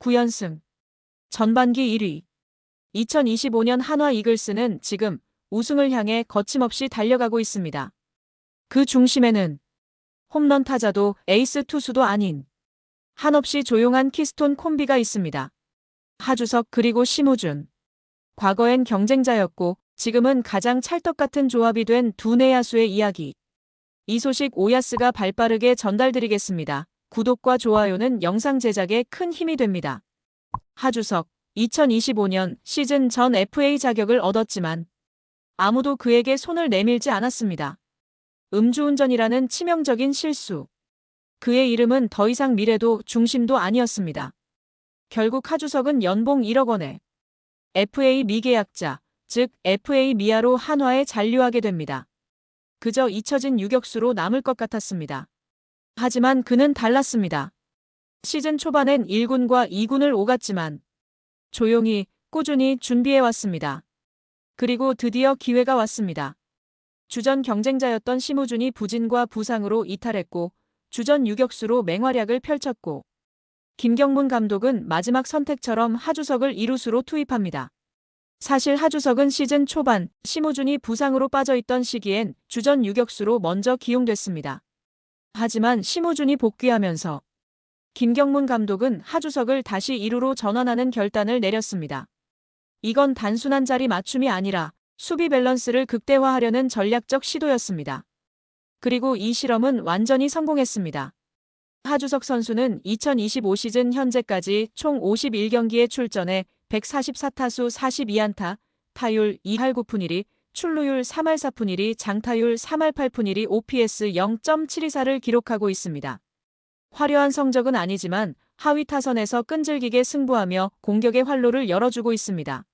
9연승. 전반기 1위. 2025년 한화 이글스는 지금 우승을 향해 거침없이 달려가고 있습니다. 그 중심에는 홈런 타자도 에이스 투수도 아닌 한없이 조용한 키스톤 콤비가 있습니다. 하주석 그리고 심우준. 과거엔 경쟁자였고 지금은 가장 찰떡 같은 조합이 된 두 내야수의 이야기. 이 소식 오야스가 발빠르게 전달드리겠습니다. 구독과 좋아요는 영상 제작에 큰 힘이 됩니다. 하주석, 2025년 시즌 전 FA 자격을 얻었지만 아무도 그에게 손을 내밀지 않았습니다. 음주운전이라는 치명적인 실수. 그의 이름은 더 이상 미래도 중심도 아니었습니다. 결국 하주석은 연봉 1억 원에 FA 미계약자, 즉 FA 미아로 한화에 잔류하게 됩니다. 그저 잊혀진 유격수로 남을 것 같았습니다. 하지만 그는 달랐습니다. 시즌 초반엔 1군과 2군을 오갔지만 조용히 꾸준히 준비해왔습니다. 그리고 드디어 기회가 왔습니다. 주전 경쟁자였던 심우준이 부진과 부상으로 이탈했고 주전 유격수로 맹활약을 펼쳤고 김경문 감독은 마지막 선택처럼 하주석을 이루수로 투입합니다. 사실 하주석은 시즌 초반 심우준이 부상으로 빠져있던 시기엔 주전 유격수로 먼저 기용됐습니다. 하지만 심우준이 복귀하면서 김경문 감독은 하주석을 다시 1루로 전환하는 결단을 내렸습니다. 이건 단순한 자리 맞춤이 아니라 수비 밸런스를 극대화하려는 전략적 시도였습니다. 그리고 이 실험은 완전히 성공했습니다. 하주석 선수는 2025 시즌 현재까지 총 51경기에 출전해 144타수 42안타, 타율 2할 9푼 1리, 출루율 3할 4푼 1리, 장타율 3할 8푼 1리, OPS 0.724를 기록하고 있습니다. 화려한 성적은 아니지만 하위 타선에서 끈질기게 승부하며 공격의 활로를 열어주고 있습니다.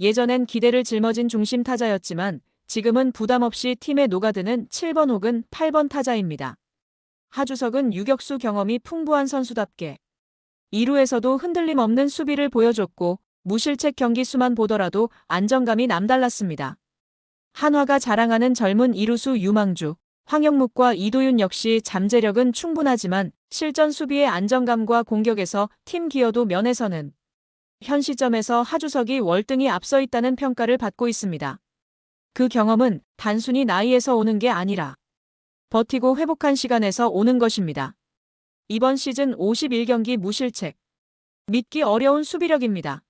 예전엔 기대를 짊어진 중심 타자였지만 지금은 부담 없이 팀에 녹아드는 7번 혹은 8번 타자입니다. 하주석은 유격수 경험이 풍부한 선수답게 2루에서도 흔들림 없는 수비를 보여줬고 무실책 경기 수만 보더라도 안정감이 남달랐습니다. 한화가 자랑하는 젊은 이루수 유망주, 황영묵과 이도윤 역시 잠재력은 충분하지만 실전 수비의 안정감과 공격에서 팀 기여도 면에서는 현 시점에서 하주석이 월등히 앞서 있다는 평가를 받고 있습니다. 그 경험은 단순히 나이에서 오는 게 아니라 버티고 회복한 시간에서 오는 것입니다. 이번 시즌 51경기 무실책. 믿기 어려운 수비력입니다.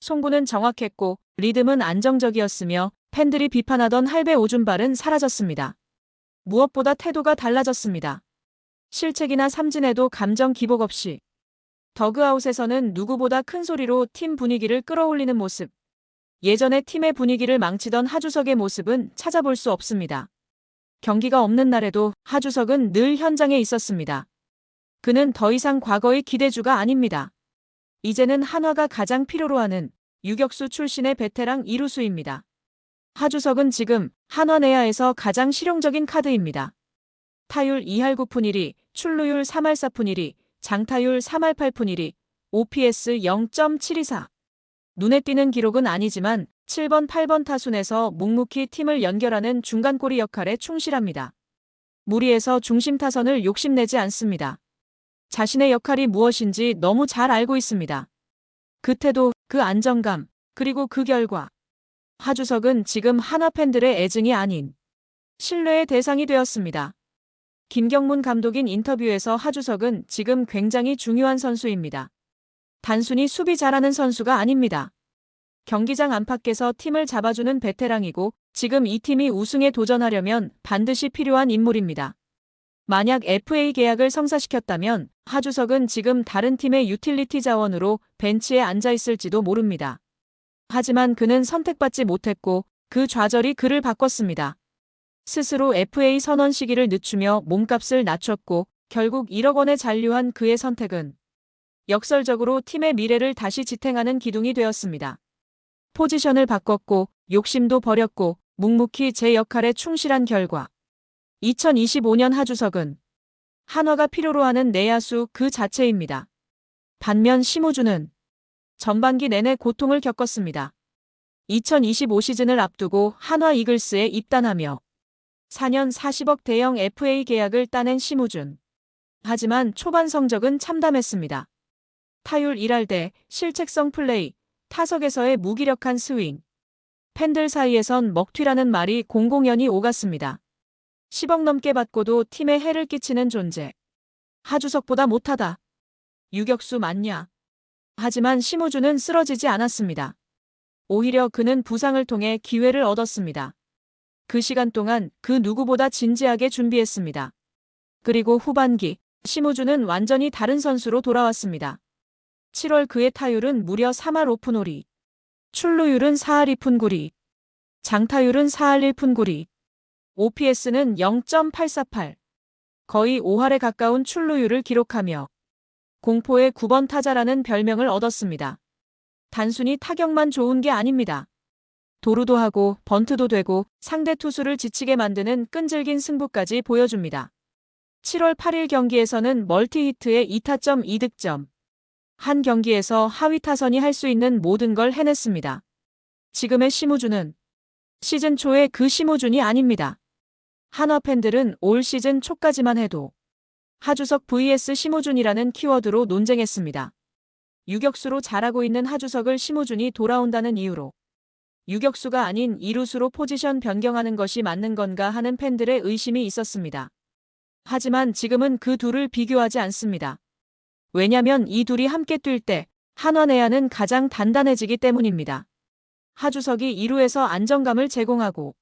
송구는 정확했고 리듬은 안정적이었으며 팬들이 비판하던 할배 오줌발은 사라졌습니다. 무엇보다 태도가 달라졌습니다. 실책이나 삼진에도 감정 기복 없이 더그아웃에서는 누구보다 큰 소리로 팀 분위기를 끌어올리는 모습. 예전에 팀의 분위기를 망치던 하주석의 모습은 찾아볼 수 없습니다. 경기가 없는 날에도 하주석은 늘 현장에 있었습니다. 그는 더 이상 과거의 기대주가 아닙니다. 이제는 한화가 가장 필요로 하는 유격수 출신의 베테랑 이루수입니다. 하주석은 지금 한화 내야에서 가장 실용적인 카드입니다. 타율 2할 9푼 1리, 출루율 3할 4푼 1리, 장타율 3할 8푼 1리, OPS 0.724. 눈에 띄는 기록은 아니지만 7번 8번 타순에서 묵묵히 팀을 연결하는 중간꼬리 역할에 충실합니다. 무리해서 중심 타선을 욕심내지 않습니다. 자신의 역할이 무엇인지 너무 잘 알고 있습니다. 그 태도, 그 안정감, 그리고 그 결과. 하주석은 지금 하나 팬들의 애증이 아닌 신뢰의 대상이 되었습니다. 김경문 감독인 인터뷰에서 하주석은 지금 굉장히 중요한 선수입니다. 단순히 수비 잘하는 선수가 아닙니다. 경기장 안팎에서 팀을 잡아주는 베테랑이고 지금 이 팀이 우승에 도전하려면 반드시 필요한 인물입니다. 만약 FA 계약을 성사시켰다면 하주석은 지금 다른 팀의 유틸리티 자원으로 벤치에 앉아 있을지도 모릅니다. 하지만 그는 선택받지 못했고 그 좌절이 그를 바꿨습니다. 스스로 FA 선언 시기를 늦추며 몸값을 낮췄고 결국 1억 원에 잔류한 그의 선택은 역설적으로 팀의 미래를 다시 지탱하는 기둥이 되었습니다. 포지션을 바꿨고 욕심도 버렸고 묵묵히 제 역할에 충실한 결과 2025년 하주석은 한화가 필요로 하는 내야수 그 자체입니다. 반면 심우주는 전반기 내내 고통을 겪었습니다. 2025 시즌을 앞두고 한화 이글스에 입단하며 4년 40억 대형 FA 계약을 따낸 심우준. 하지만 초반 성적은 참담했습니다. 타율 1할 대, 실책성 플레이, 타석에서의 무기력한 스윙. 팬들 사이에선 먹튀라는 말이 공공연히 오갔습니다. 10억 넘게 받고도 팀에 해를 끼치는 존재. 하주석보다 못하다. 유격수 맞냐? 하지만 심우주는 쓰러지지 않았습니다. 오히려 그는 부상을 통해 기회를 얻었습니다. 그 시간 동안 그 누구보다 진지하게 준비했습니다. 그리고 후반기, 심우주는 완전히 다른 선수로 돌아왔습니다. 7월 그의 타율은 무려 3할 5푼 5리. 출루율은 4할 2푼 9리. 장타율은 4할 1푼 9리. OPS는 0.848. 거의 5할에 가까운 출루율을 기록하며 공포의 9번 타자라는 별명을 얻었습니다. 단순히 타격만 좋은 게 아닙니다. 도루도 하고 번트도 되고 상대 투수를 지치게 만드는 끈질긴 승부까지 보여줍니다. 7월 8일 경기에서는 멀티히트에 2타점 2득점. 한 경기에서 하위 타선이 할 수 있는 모든 걸 해냈습니다. 지금의 심우준은 시즌 초의 그 심우준이 아닙니다. 한화 팬들은 올 시즌 초까지만 해도 하주석 vs 심우준이라는 키워드로 논쟁했습니다. 유격수로 잘하고 있는 하주석을 심우준이 돌아온다는 이유로 유격수가 아닌 이루수로 포지션 변경하는 것이 맞는 건가 하는 팬들의 의심이 있었습니다. 하지만 지금은 그 둘을 비교하지 않습니다. 왜냐면 이 둘이 함께 뛸 때 한화 내야는 가장 단단해지기 때문입니다. 하주석이 2루에서 안정감을 제공하고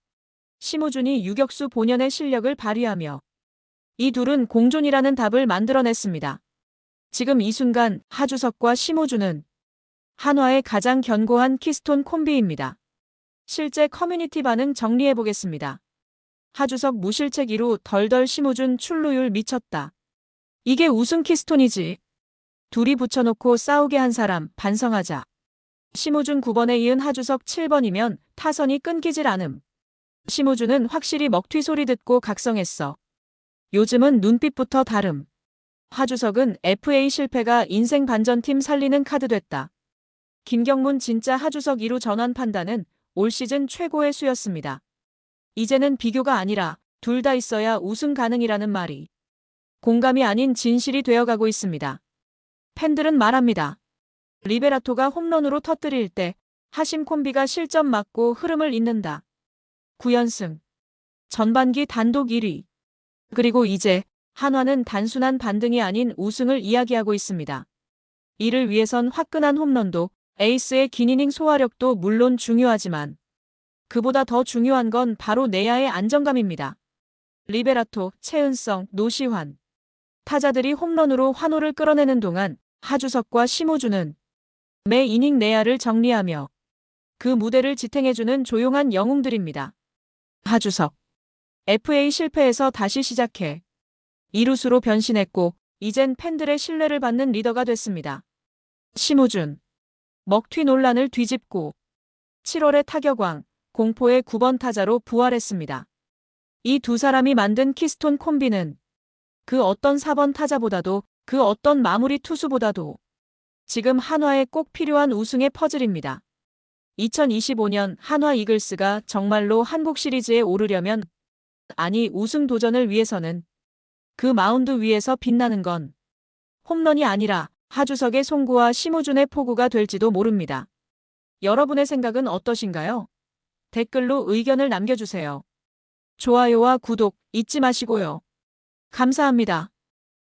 심우준이 유격수 본연의 실력을 발휘하며 이 둘은 공존이라는 답을 만들어냈습니다. 지금 이 순간 하주석과 심우준은 한화의 가장 견고한 키스톤 콤비입니다. 실제 커뮤니티 반응 정리해 보겠습니다. 하주석 무실책 2루 덜덜 심우준 출루율 미쳤다. 이게 우승 키스톤이지. 둘이 붙여놓고 싸우게 한 사람 반성하자. 심우준 9번에 이은 하주석 7번이면 타선이 끊기질 않음. 심우준은 확실히 먹튀 소리 듣고 각성했어. 요즘은 눈빛부터 다름. 하주석은 FA 실패가 인생 반전팀 살리는 카드 됐다. 김경문 진짜 하주석 2루 전환 판단은 올 시즌 최고의 수였습니다. 이제는 비교가 아니라 둘 다 있어야 우승 가능이라는 말이 공감이 아닌 진실이 되어가고 있습니다. 팬들은 말합니다. 리베라토가 홈런으로 터뜨릴 때 하심 콤비가 실점 맞고 흐름을 잇는다. 9연승. 전반기 단독 1위. 그리고 이제 한화는 단순한 반등이 아닌 우승을 이야기하고 있습니다. 이를 위해선 화끈한 홈런도 에이스의 긴 이닝 소화력도 물론 중요하지만 그보다 더 중요한 건 바로 내야의 안정감입니다. 리베라토, 최은성, 노시환. 타자들이 홈런으로 환호를 끌어내는 동안 하주석과 심우주는 매 이닝 내야를 정리하며 그 무대를 지탱해주는 조용한 영웅들입니다. 하주석. FA 실패에서 다시 시작해. 이루수로 변신했고 이젠 팬들의 신뢰를 받는 리더가 됐습니다. 심우준. 먹튀 논란을 뒤집고 7월의 타격왕, 공포의 9번 타자로 부활했습니다. 이 두 사람이 만든 키스톤 콤비는 그 어떤 4번 타자보다도 그 어떤 마무리 투수보다도 지금 한화에 꼭 필요한 우승의 퍼즐입니다. 2025년 한화 이글스가 정말로 한국 시리즈에 오르려면 아니 우승 도전을 위해서는 그 마운드 위에서 빛나는 건 홈런이 아니라 하주석의 송구와 심우준의 포구가 될지도 모릅니다. 여러분의 생각은 어떠신가요? 댓글로 의견을 남겨주세요. 좋아요와 구독 잊지 마시고요. 감사합니다.